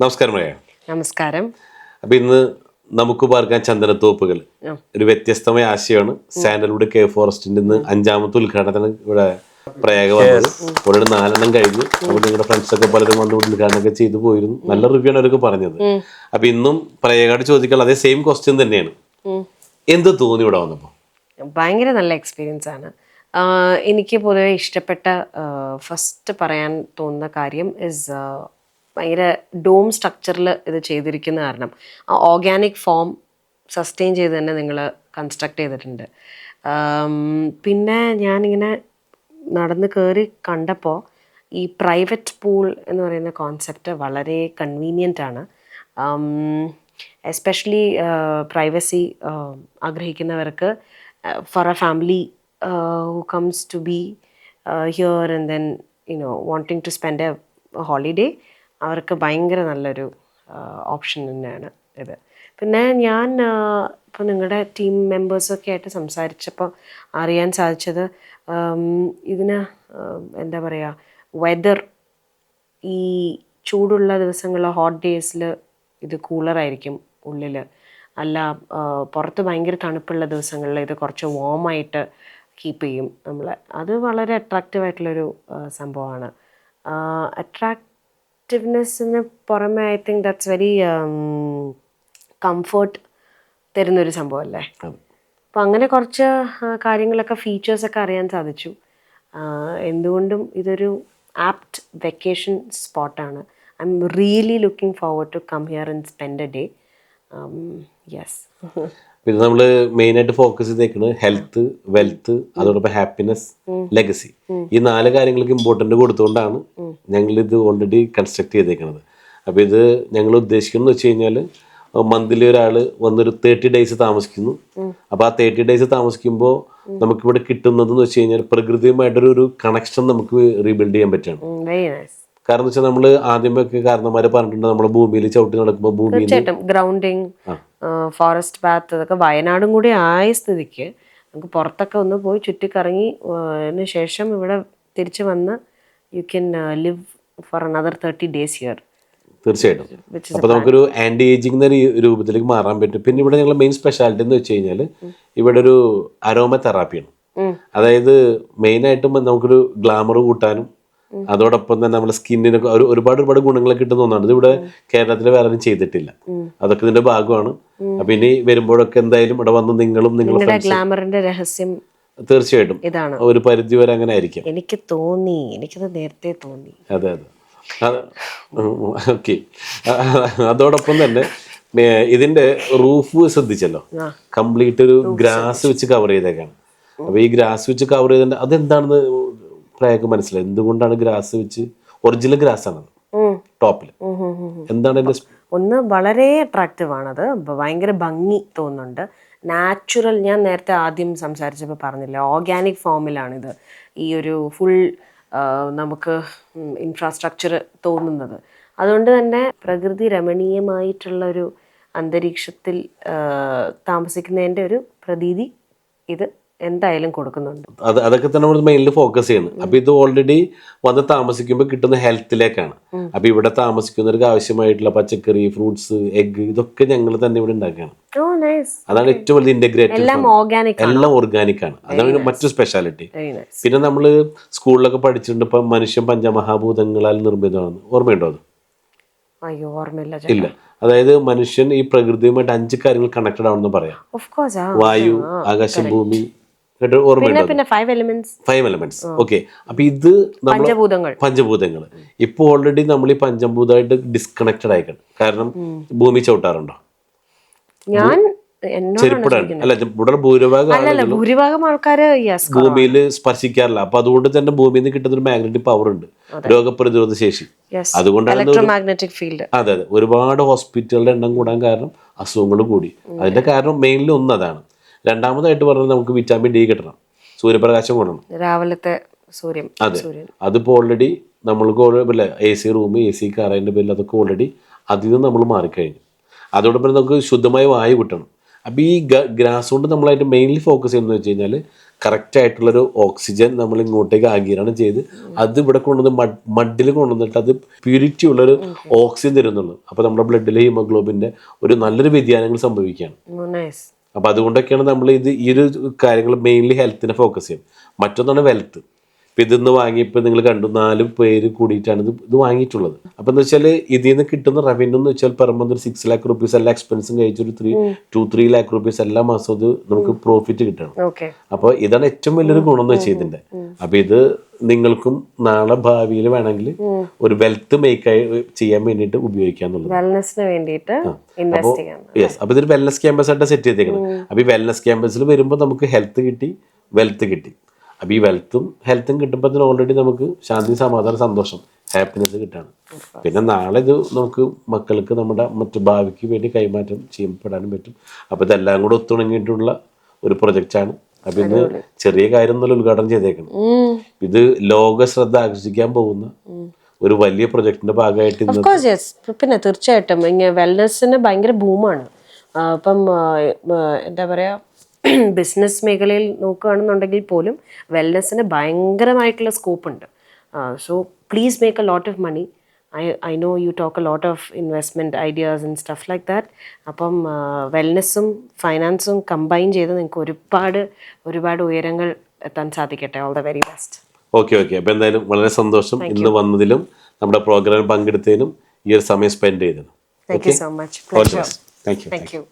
നമസ്കാരം മഴ നമസ്കാരം. അപ്പൊ ഇന്ന് നമുക്ക് പാർക്കാൻ ചന്ദനത്തോപ്പുകൾ. ഒരു വ്യത്യസ്തമായ ആശയമാണ്. സാൻഡൽവുഡ് കെ ഫോറസ്റ്റിന്റെ ഇന്ന് അഞ്ചാമത്തെ ഉദ്ഘാടനത്തിന് ഇവിടെ പ്രയാഗ വന്നത്. ഓൾറെഡി നാലെണ്ണം കഴിഞ്ഞു അപ്പൊ നിങ്ങളുടെ ഫ്രണ്ട്സൊക്കെ പലരും വന്ന് ഉദ്ഘാടനമൊക്കെ ചെയ്തു പോയിരുന്നു. നല്ല റിവ്യൂ ആണ് അവരൊക്കെ പറഞ്ഞത്. അപ്പൊ ഇന്നും പ്രയാഗോട് ചോദിക്കാൻ അതേ സെയിം ക്വസ്റ്റ്യൻ തന്നെയാണ്. എന്ത് തോന്നി ഇവിടെ വന്നപ്പോ? ഭയങ്കര നല്ല എക്സ്പീരിയൻസ് ആണ്. എനിക്ക് പൊതുവെ ഇഷ്ടപ്പെട്ട ഫസ്റ്റ് പറയാൻ തോന്നുന്ന കാര്യം ഇസ് ഭയങ്കര ഡോം സ്ട്രക്ചറിൽ ഇത് ചെയ്തിരിക്കുന്ന കാരണം. ആ ഓർഗാനിക് ഫോം സസ്റ്റെയിൻ ചെയ്ത് തന്നെ നിങ്ങൾ കൺസ്ട്രക്ട് ചെയ്തിട്ടുണ്ട്. പിന്നെ ഞാനിങ്ങനെ നടന്ന് കയറി കണ്ടപ്പോൾ ഈ പ്രൈവറ്റ് പൂൾ എന്ന് പറയുന്ന കോൺസെപ്റ്റ് വളരെ കൺവീനിയന്റ് ആണ്. എസ്പെഷ്യലി പ്രൈവസി ആഗ്രഹിക്കുന്നവർക്ക് for a family who comes to be here and then you know wanting to spend a holiday അവർക്ക് ഭയങ്കര നല്ലൊരു ഓപ്ഷൻ തന്നെയാണ് ഇത്. പിന്നെ ഞാൻ ഇപ്പോൾ നിങ്ങളുടെ ടീം മെമ്പേഴ്സൊക്കെ ആയിട്ട് സംസാരിച്ചപ്പോൾ അറിയാൻ സാധിച്ചത് ഇതിന് എന്താ പറയുക വെതർ ഈ ചൂടുള്ള ദിവസങ്ങളിൽ ഹോട്ട് ഡേയ്സിൽ ഇത് കൂളറായിരിക്കും ഉള്ളിൽ അല്ല പുറത്ത് ഭയങ്കര തണുപ്പുള്ള ദിവസങ്ങളിൽ ഇത് കുറച്ച് വാമായിട്ട് കീപ്പ് ചെയ്യും നമ്മൾ അത് വളരെ അട്രാക്റ്റീവ് ആയിട്ടുള്ളൊരു സംഭവമാണ്. സംഭവമാണ് അട്രാക്റ്റീവ്നെസ്സിന് പുറമെ I think that's very comfort തരുന്നൊരു സംഭവമല്ലേ? അപ്പോൾ അങ്ങനെ കുറച്ച് കാര്യങ്ങളൊക്കെ ഫീച്ചേഴ്സൊക്കെ അറിയാൻ സാധിച്ചു. എന്തുകൊണ്ടും ഇതൊരു ആപ്റ്റ് വെക്കേഷൻ സ്പോട്ടാണ് I'm really looking forward to come here and spend a day yes പിന്നെ നമ്മൾ മെയിൻ ആയിട്ട് ഫോക്കസ് ചെയ്തേക്കുന്നത് ഹെൽത്ത് വെൽത്ത് അതോടൊപ്പം ഹാപ്പിനെസ് ലെഗസി ഈ നാല് കാര്യങ്ങൾക്ക് ഇമ്പോർട്ടന്റ് കൊടുത്തുകൊണ്ടാണ് ഞങ്ങൾ ഇത് ഓൾറെഡി കൺസ്ട്രക്ട് ചെയ്തേക്കുന്നത് അപ്പോൾ ഇത് ഞങ്ങൾ ഉദ്ദേശിക്കുന്നത് വെച്ച് കഴിഞ്ഞാൽ മന്ത്ലി ഒരാൾ വന്നൊരു തേർട്ടി ഡേയ്സ് താമസിക്കുന്നു. അപ്പോൾ ആ തേർട്ടി ഡേയ്സ് താമസിക്കുമ്പോൾ നമുക്കിവിടെ കിട്ടുന്നത് എന്ന് വെച്ച് കഴിഞ്ഞാൽ പ്രകൃതിയുമായിട്ടൊരു ഒരു കണക്ഷൻ നമുക്ക് റീബിൽഡ് ചെയ്യാൻ പറ്റുകയാണ്. കാരണം വെച്ചാൽ നമ്മൾ ആദ്യമൊക്കെ കാരണന്മാരെ പറഞ്ഞിട്ടുണ്ട് നമ്മുടെ ഭൂമിയിൽ ചവിട്ടി നടക്കുമ്പോൾ ഭൂമി തീർച്ചയായിട്ടും. ഗ്രൗണ്ടിങ് ഫോറസ്റ്റ് ബാത്ത് അതൊക്കെ വയനാടും കൂടി ആയ സ്ഥിതിക്ക് നമുക്ക് പുറത്തൊക്കെ ഒന്ന് പോയി ചുറ്റിക്കറങ്ങി അതിന് ശേഷം ഇവിടെ തിരിച്ച് വന്ന് you can live for another thirty days here തീർച്ചയായിട്ടും. അപ്പൊ നമുക്കൊരു ആന്റി ഏജിങ് എന്ന രൂപത്തിലേക്ക് മാറാൻ പറ്റും. പിന്നെ ഇവിടെ ഞങ്ങൾ മെയിൻ സ്പെഷ്യാലിറ്റി എന്ന് വെച്ച് കഴിഞ്ഞാൽ ഇവിടെ ഒരു അരോമ തെറാപ്പിയാണ് അതായത് മെയിൻ ആയിട്ടും നമുക്കൊരു ഗ്ലാമർ കൂട്ടാനും അതോടൊപ്പം തന്നെ നമ്മുടെ സ്കിന്നിന് ഒരു ഒരുപാട് ഒരുപാട് ഗുണങ്ങൾ കിട്ടുന്ന ഒന്നാണ്. ഇത് ഇവിടെ കേരളത്തിൽ വേറെ ചെയ്തിട്ടില്ല. അതൊക്കെ ഇതിന്റെ ഭാഗമാണ്. അപ്പൊ ഇനി വരുമ്പോഴൊക്കെ എന്തായാലും ഇവിടെ വന്ന് നിങ്ങളും നിങ്ങളുടെ ഗ്ലാമറിന്റെ രഹസ്യം തീർച്ചയായിട്ടും ഇതാണ്. ഒരു പരിധി വരെ അങ്ങനെ ആയിരിക്കും. എനിക്ക് തോന്നി. എനിക്കത് നേരത്തെ തോന്നി. അതെ അതെ. ഓക്കെ അതോടൊപ്പം തന്നെ ഇതിന്റെ റൂഫ് ശ്രദ്ധിച്ചല്ലോ? കംപ്ലീറ്റ് ഒരു ഗ്രാസ് വെച്ച് കവർ ചെയ്തേക്കാണ്. അപ്പൊ ഈ ഗ്രാസ് വെച്ച് കവർ ചെയ്തിട്ട് അതെന്താണെന്ന് പ്രയാഗം മനസ്സിലായി. എന്തുകൊണ്ടാണ് ഗ്രാസ് വെച്ച് ഒറിജിനൽ ഗ്രാസ് ആണ് ടോപ്പിൽ. എന്താണ് അതിന്റെ ഒന്ന് വളരെ അട്രാക്റ്റീവ് ആണത്. ഭയങ്കര ഭംഗി തോന്നുന്നുണ്ട്. നാച്ചുറൽ ഞാൻ നേരത്തെ ആദ്യം സംസാരിച്ചപ്പോൾ പറഞ്ഞില്ല ഓർഗാനിക് ഫോമിലാണിത് ഈ ഒരു ഫുൾ നമുക്ക് ഇൻഫ്രാസ്ട്രക്ചർ തോന്നുന്നത്. അതുകൊണ്ട് തന്നെ പ്രകൃതി രമണീയമായിട്ടുള്ള ഒരു അന്തരീക്ഷത്തിൽ താമസിക്കുന്നതിന്റെ ഒരു പ്രതീതി ഇത് എന്തായാലും കൊടുക്കുന്നുണ്ട്. അത് അതൊക്കെ തന്നെ നമ്മൾ മെയിനിൽ ഫോക്കസ് ചെയ്യുന്നത് അപ്പൊ ഇത് ഓൾറെഡി വന്ന് താമസിക്കുമ്പോൾ കിട്ടുന്ന ഹെൽത്തിലേക്കാണ് അപ്പൊ ഇവിടെ താമസിക്കുന്നവർക്ക് ആവശ്യമായിട്ടുള്ള പച്ചക്കറി ഫ്രൂട്ട്സ് എഗ് ഇതൊക്കെ ഞങ്ങൾ തന്നെ ഇവിടെ ഉണ്ടാക്കുകയാണ് അതാണ് ഏറ്റവും വലിയ ഇന്റഗ്രേറ്റഡ് എല്ലാം ഓർഗാനിക് ആണ്? അതാണ് മറ്റു സ്പെഷ്യാലിറ്റി പിന്നെ നമ്മൾ സ്കൂളിലൊക്കെ പഠിച്ചിട്ടുണ്ട്. ഇപ്പൊ മനുഷ്യൻ പഞ്ചമഹാഭൂതങ്ങളാൽ നിർമ്മിതമാണ് ഓർമ്മയുണ്ടോ അത്? അയ്യോ ഓർമ്മയില്ല ഇല്ല. അതായത് മനുഷ്യൻ ഈ പ്രകൃതിയുമായിട്ട് അഞ്ച് കാര്യങ്ങൾ കണക്റ്റഡ് ആണെന്ന് പറയാം. വായു ആകാശം ഭൂമി പിന്നെ five elements five elements okay അപ്പൊ ഇത് പഞ്ചഭൂതങ്ങൾ. പഞ്ചഭൂതങ്ങൾ. ഇപ്പൊ ഓൾറെഡി നമ്മൾ ഈ പഞ്ചഭൂതമായിട്ട് ഡിസ്കണക്റ്റഡ് ആയിക്കണം. കാരണം ഭൂമി ചവിട്ടാറുണ്ടോ? ഞാൻ ചെരുപ്പിടാണ് അല്ല ഇവിടെ ഭൂരിഭാഗം അല്ലല്ല ഭൂരിഭാഗം ആൾക്കാര് യെസ് ഭൂമിയിൽ സ്പർശിക്കാറില്ല. അപ്പൊ അതുകൊണ്ട് തന്നെ ഭൂമിയിൽ നിന്ന് കിട്ടുന്ന ഒരു മാഗ്നറ്റിക് പവർ ഉണ്ട് രോഗപ്രതിരോധ ശേഷി. അതുകൊണ്ടാണ് മാഗ്നറ്റിക് ഫീൽഡ് അതെ അതെ. ഒരുപാട് ഹോസ്പിറ്റലുകളുടെ എണ്ണം കൂടാൻ കാരണം അസുഖങ്ങൾ കൂടി. അതിന്റെ കാരണം മെയിൻലി ഒന്ന് അതാണ്. രണ്ടാമതായിട്ട് പറഞ്ഞാൽ നമുക്ക് വിറ്റാമിൻ ഡി കിട്ടണം. സൂര്യപ്രകാശം കൊടുക്കണം രാവിലത്തെ സൂര്യൻ അതെ. അതിപ്പോൾ ഓൾറെഡി നമ്മൾക്ക് ഇല്ല A C room A C car അതിന്റെ പേരിൽ അതൊക്കെ ഓൾറെഡി അതിൽ നിന്ന് നമ്മൾ മാറിക്കഴിഞ്ഞു. അതോടൊപ്പം നമുക്ക് ശുദ്ധമായ വായു കിട്ടണം. അപ്പോൾ ഈ ഗ്രാസ് കൊണ്ട് നമ്മളായിട്ട് മെയിൻലി ഫോക്കസ് ചെയ്യുന്നത് വെച്ച് കഴിഞ്ഞാൽ കറക്റ്റ് ആയിട്ടുള്ളൊരു ഓക്സിജൻ നമ്മൾ ഇങ്ങോട്ടേക്ക് ആഗിരണം ചെയ്ത് അത് ഇവിടെ കൊണ്ടുവന്ന് മഡ് മഡിൽ കൊണ്ടുവന്നിട്ട് അത് പ്യൂരിറ്റി ഉള്ളൊരു ഓക്സിജൻ തരുന്നുള്ളൂ. അപ്പോൾ നമ്മുടെ ബ്ലഡിലെ ഹീമോഗ്ലോബിന്റെ ഒരു നല്ലൊരു വ്യതിയാനങ്ങൾ സംഭവിക്കുകയാണ്. നൈസ് അപ്പം അതുകൊണ്ടൊക്കെയാണ് നമ്മൾ ഇത് ഈ ഒരു കാര്യങ്ങൾ മെയിൻലി ഹെൽത്തിനെ ഫോക്കസ് ചെയ്യും മറ്റൊന്നാണ് വെൽത്ത് ഇപ്പം ഇതിന്ന് വാങ്ങിയപ്പോൾ നിങ്ങൾ കണ്ടു നാല് പേര് കൂടിയിട്ടാണ് ഇത് ഇത് വാങ്ങിയിട്ടുള്ളത്. അപ്പം എന്ന് വെച്ചാൽ ഇതിൽ നിന്ന് കിട്ടുന്ന റവന്യൂ എന്ന് വെച്ചാൽ പെർ മന്ത് ഒരു സിക്സ് ലാക്ക് റുപ്പീസ് എല്ലാ എക്സ്പെൻസും കഴിച്ചൊരു three two three lakh rupees എല്ലാ മാസവും ഇത് നമുക്ക് പ്രോഫിറ്റ് കിട്ടണം. അപ്പോൾ ഇതാണ് ഏറ്റവും വലിയൊരു ഗുണം എന്ന് വെച്ചാൽ ഇതിന്റെ അപ്പം ഇത് നിങ്ങൾക്കും നാളെ ഭാവിയിൽ വേണമെങ്കിൽ ഒരു വെൽത്ത് മേക്ക് ചെയ്യാൻ വേണ്ടിയിട്ട് ഉപയോഗിക്കാന്നുള്ളത് വേണ്ടിയിട്ട് യെസ് ഇതൊരു വെൽനസ് ക്യാമ്പസ് ആയിട്ട് സെറ്റ് ചെയ്തേക്കണം അപ്പൊ ഈ വെൽനസ് ക്യാമ്പസിൽ വരുമ്പോൾ നമുക്ക് ഹെൽത്ത് കിട്ടി വെൽത്ത് കിട്ടി. അപ്പൊ ഈ വെൽത്തും ഹെൽത്തും കിട്ടുമ്പോൾ തന്നെ ഓൾറെഡി നമുക്ക് ശാന്തി സമാധാനം സന്തോഷം ഹാപ്പിനെസ് കിട്ടാണ്. പിന്നെ നാളെ ഇത് നമുക്ക് മക്കൾക്ക് നമ്മുടെ മറ്റു ഭാവിക്ക് വേണ്ടി കൈമാറ്റം ചെയ്യപ്പെടാനും പറ്റും. അപ്പൊ ഇതെല്ലാം കൂടെ ഒത്തുണങ്ങിയിട്ടുള്ള ഒരു പ്രൊജക്റ്റാണ് അപ്പൊ ഇന്ന് ചെറിയ കാര്യം എന്നുള്ള ഉദ്ഘാടനം ചെയ്തേക്കണം. ഇത് ലോക ശ്രദ്ധ ആകർഷിക്കാൻ പോകുന്ന ഒരു വലിയ പ്രൊജക്ടിന്റെ ഭാഗമായിട്ട് പിന്നെ തീർച്ചയായിട്ടും. വെൽനെസ്സിന് ഭയങ്കര ബൂമാണ് ആ, എന്താ പറയുക ബിസിനസ് മേഖലയിൽ നോക്കുകയാണെന്നുണ്ടെങ്കിൽ പോലും വെൽനെസ്സിന് ഭയങ്കരമായിട്ടുള്ള സ്കോപ്പ് ഉണ്ട് so please make a lot of money. I I know you talk a lot of investment ideas and stuff like that. അപ്പം വെൽനെസ്സും ഫൈനാൻസും കമ്പൈൻ ചെയ്ത് നിങ്ങൾക്ക് ഒരുപാട് ഒരുപാട് ഉയരങ്ങൾ എത്താൻ സാധിക്കട്ടെ. All the very best okay okay അപ്പോൾ എന്തായാലും വളരെ സന്തോഷം ഇന്ന് വന്നതിലും നമ്മുടെ പ്രോഗ്രാം പങ്കെടുത്തതിനും ഈ ഒരു സമയം spend ചെയ്തതിനും thank you so much thank you thank you